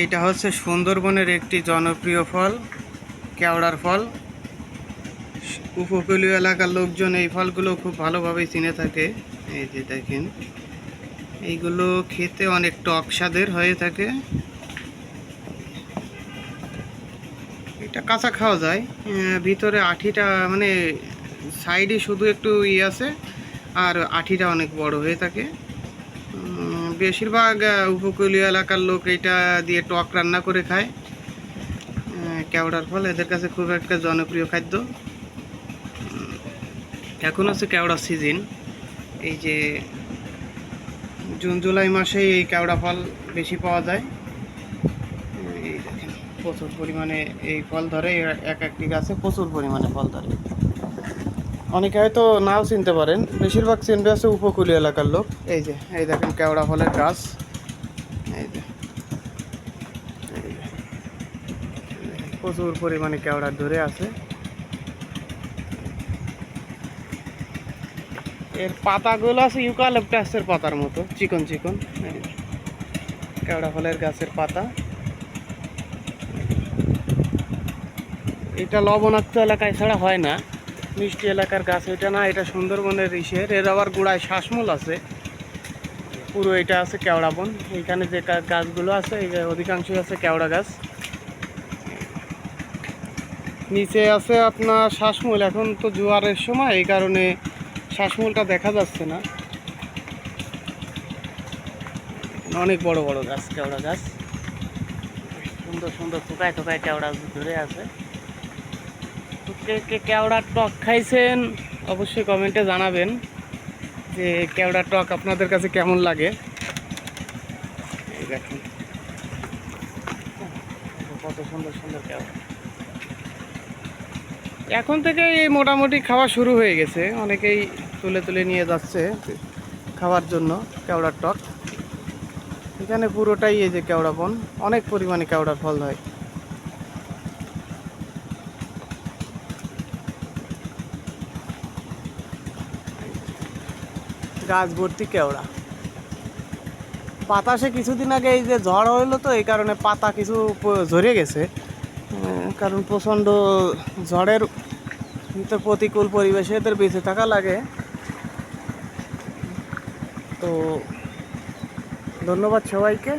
এইটা হচ্ছে সুন্দরবনের একটি জনপ্রিয় ফল, কেওড়ার ফল। উপকূলীয় এলাকার লোকজন এই ফলগুলো খুব ভালোভাবে চিনে থাকে। এই যে দেখেন, এইগুলো খেতে অনেক টক স্বাদের হয়ে থাকে। এটা কাঁচা খাওয়া যায়। ভিতরে আঠিটা মানে সাইডে শুধু একটু ই আছে, আর আঠিটা অনেক বড় হয়ে থাকে। বেশিরভাগ উপকূলীয় এলাকার লোক এটা দিয়ে টক রান্না করে খায়। কেওড়ার ফল, এদের কাছে খুব একটা জনপ্রিয় খাদ্য। এখন হচ্ছে কেওড়ার সিজন এই যে জুন, জুলাই মাসে এই কেওড়া ফল বেশি পাওয়া যায়। প্রচুর পরিমাণে এই ফল ধরে এক একটি গাছে প্রচুর পরিমাণে ফল ধরে। অনেকে হয়তো নাও চিনতে পারেন। বেশিরভাগ চিনবে আছে উপকূলীয় এলাকার লোক। এই যে, এই দেখেন কেওড়া ফলের গাছ। এই যে প্রচুর পরিমাণে কেওড়া ধরে আছে। এর পাতাগুলো আছে ইউকালিপটাসের পাতার মতো, চিকন চিকন। কেওড়া ফলের গাছের পাতা। এটা লবণাক্ত এলাকায় ছাড়া হয় না। মিষ্টি এলাকার গাছ, এটা না, এটা সুন্দরবনের ইসের। এর আবার গোড়ায় শ্বাসমূল আছে। পুরো এটা আছে কেওড়া বন। এইখানে যে গাছগুলো আছে, এই যে অধিকাংশই আছে কেওড়া গাছ। নিচে আছে আপনার শ্বাসমূল এখন তো জোয়ারের সময়, এই কারণে শ্বাসমূলটা দেখা যাচ্ছে না। অনেক বড় বড় গাছ, কেওড়া গাছ। সুন্দর সুন্দর থোকায় থোকায় কেওড়া ধরে আছে। কে কে কেওড়ার টক খাইছেন অবশ্যই কমেন্টে জানাবেন যে কেওড়ার টক আপনাদের কাছে কেমন লাগে। এই দেখুন। কত সুন্দর সুন্দর কেওড়া। এখন থেকে এই মোটামুটি খাওয়া শুরু হয়ে গেছে। অনেকেই তুলে তুলে নিয়ে যাচ্ছে খাওয়ার জন্য কেওড়ার টক। এখানে পুরোটাই এই যে কেওড়া বন। অনেক পরিমাণে কেওড়ার ফল হয়। গাছ ভর্তি কেওড়া। বাতাসে কিছুদিন আগে এই যে ঝড় হইল তো এই কারণে পাতা কিছু ঝরে গেছে। কারণ প্রচণ্ড ঝড়ের ভিতর প্রতিকূল পরিবেশে এদের বেঁচে থাকা লাগে। তো ধন্যবাদ সবাইকে।